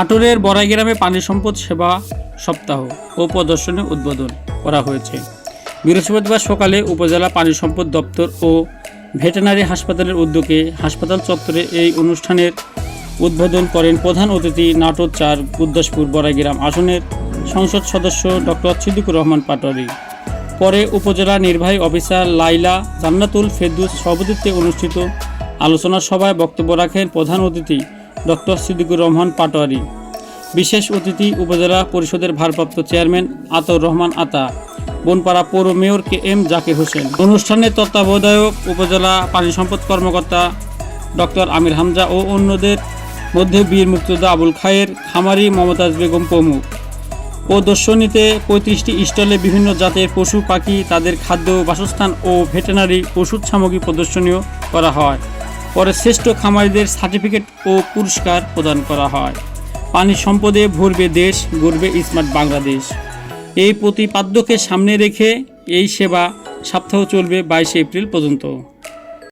নাটোরের বড়াই গ্রামে পানি সম্পদ সেবা সপ্তাহ ও প্রদর্শনী উদ্বোধন করা হয়েছে। বৃহস্পতিবার সকালে উপজেলা পানি সম্পদ দপ্তর ও ভেটেনারি হাসপাতালের উদ্যোগে হাসপাতাল চত্বরে এই অনুষ্ঠানের উদ্বোধন করেন প্রধান অতিথি নাটোর চার গুদ্দাসপুর বড়াইগ্রাম আসনের সংসদ সদস্য ডক্টর সিদ্দিকুর রহমান পাটোয়ারি। পরে উপজেলা নির্বাহী অফিসার লাইলা জান্নাতুল ফেরদুস সভাপতিত্বে অনুষ্ঠিত আলোচনা সভায় বক্তব্য রাখেন প্রধান অতিথি ডক্টর সিদ্দিকুর রহমান পাটোয়ারি। বিশেষ অতিথি উপজেলা পরিষদের ভারপ্রাপ্ত চেয়ারম্যান আতর রহমান আতা, বনপাড়া পৌর mayor K M Zakir Hossain. অনুষ্ঠানে তত্ত্বাবধায়ক উপজেলা পানি সম্পদ কর্মকর্তা ডক্টর আমির হামজা ও অন্যদের মধ্যে বীর মুক্তিযোদ্ধা আবুল খায়ের, খামারি মমতাজ বেগম প্রমুখ। প্রদর্শনীতে পঁয়ত্রিশটি স্টলে বিভিন্ন জাতের পশু, পাখি, তাদের খাদ্য, বাসস্থান ও ভেটেনারি ওষুধ সামগ্রী প্রদর্শনীও করা হয়। পরে শ্রেষ্ঠ খামারিদের সার্টিফিকেট ও পুরস্কার প্রদান করা হয়। পানি সম্পদে ভরবে দেশ, গড়বে স্মার্ট বাংলাদেশ। এই প্রতিপাদ্যকে সামনে রেখে এই সেবা সপ্তাহ চলবে বাইশে এপ্রিল পর্যন্ত।